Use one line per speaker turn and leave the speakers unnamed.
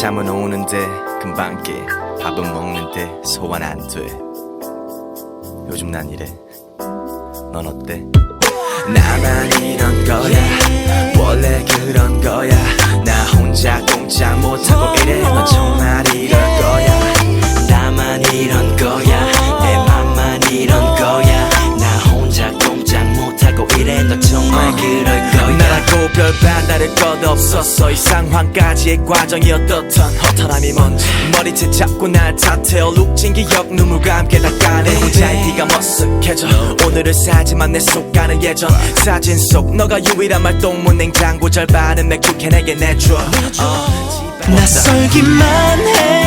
잠은 오는데 금방 깨. 밥은 먹는데 소화 안돼. 요즘 난 이래. 넌 어때? 나만 이런 거야. 원래 그런 거야. 나 혼자 꼼짝 못하고 이래 넌 별반 다를 것 없었어. 이 상황까지의 과정이 어떻던 허탈함이 뭔지. 머리채 잡고 날 탓해 룩진 기억 눈물과 함께 닦아내 혼자의 네가 머쓱해져. 오늘을 살지만 내 속 가는 예전. 사진 속 너가 유일한 말동무 냉장고 절반은 맥주 캔에게 내줘. 어,
낯설기만 해